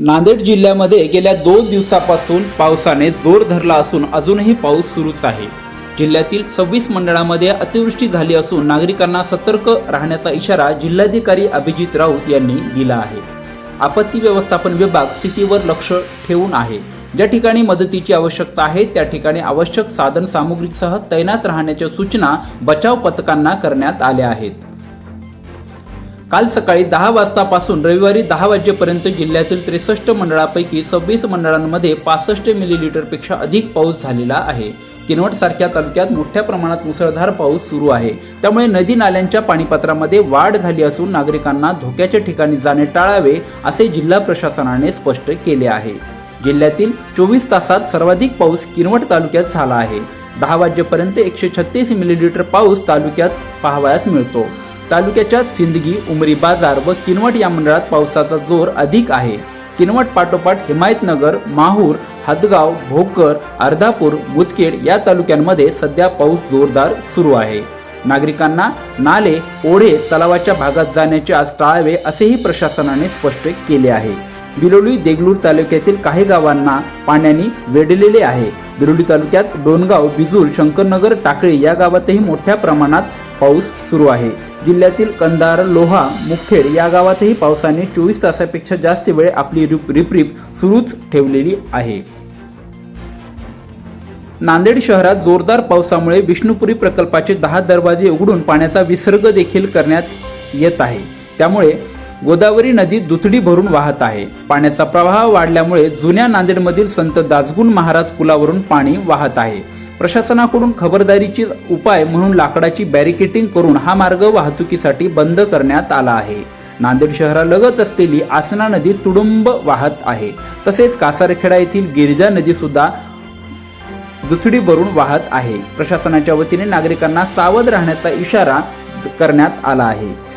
नांदेड जिल्ह्यामध्ये गेल्या दोन दिवसापासून पावसाने जोर धरला असून अजूनही पाऊस सुरूच आहे. जिल्ह्यातील सव्वीस मंडळामध्ये अतिवृष्टी झाली असून नागरिकांना सतर्क राहण्याचा इशारा जिल्हाधिकारी अभिजित राऊत यांनी दिला आहे. आपत्ती व्यवस्थापन विभाग स्थितीवर लक्ष ठेवून आहे. ज्या ठिकाणी मदतीची आवश्यकता आहे त्या ठिकाणी आवश्यक साधन सामुग्रीसह तैनात राहण्याच्या सूचना बचाव पथकांना करण्यात आल्या आहेत. काल सकाळी दहा वाजतापासून रविवारी दहा वाजेपर्यंत जिल्ह्यातील त्रेसष्ट मंडळापैकी सव्वीस मंडळांमध्ये पासष्ट मिलीलीटरपेक्षा अधिक पाऊस झालेला आहे. किनवट सारख्या तालुक्यात मोठ्या प्रमाणात मुसळधार पाऊस सुरू आहे. त्यामुळे नदी नाल्यांच्या पाणीपात्रामध्ये वाढ झाली असून नागरिकांना धोक्याच्या ठिकाणी जाणे टाळावे असे जिल्हा प्रशासनाने स्पष्ट केले आहे. जिल्ह्यातील चोवीस तासात सर्वाधिक पाऊस किनवट तालुक्यात झाला आहे. दहा वाजेपर्यंत एकशे छत्तीस मिलीलीटर पाऊस तालुक्यात पाहावयास मिळतो. तालुक्याच्या सिंदगी उमरी बाजार व किनवट या मंडळात पावसाचा जोर अधिक आहे. किनवट पाठोपाठ हिमायतनगर माहूर हदगाव भोकर अर्धापूर मुदखेड या तालुक्यांमध्ये सध्या पाऊस जोरदार सुरू आहे. नागरिकांना नाले ओढे तलावाच्या भागात जाण्याचे आज टाळावे असेही प्रशासनाने स्पष्ट केले आहे. बिलोली देगलूर तालुक्यातील काही गावांना पाण्याने वेढलेले आहे. बिलोली तालुक्यात डोणगाव बिजूर शंकरनगर टाकळी या गावातही मोठ्या प्रमाणात पाऊस सुरू आहे. जिल्ह्यातील कंधार लोहा मुखेड या गावातही पावसाने चोवीस तासापेक्षा जास्त वेळ आपली रिप रिपरिप सुरूच ठेवलेली आहे. नांदेड शहरात जोरदार पावसामुळे विष्णुपुरी प्रकल्पाचे दहा दरवाजे उघडून पाण्याचा विसर्ग देखील करण्यात येत आहे. त्यामुळे गोदावरी नदी दुथडी भरून वाहत आहे. पाण्याचा प्रवाह वाढल्यामुळे जुन्या नांदेडमधील संत दासगुण महाराज पुलावरून पाणी वाहत आहे. प्रशासनाकडून खबरदारीची उपाय म्हणून लाकडाची बॅरिकेटिंग करून हा मार्ग वाहतुकीसाठी बंद करण्यात आला आहे. नांदेड शहरालगत असलेली आसना नदी तुडुंब वाहत आहे. तसेच कासारखेडा येथील गिरिजा नदी सुद्धा दुथडी भरून वाहत आहे. प्रशासनाच्या वतीने नागरिकांना सावध राहण्याचा इशारा करण्यात आला आहे.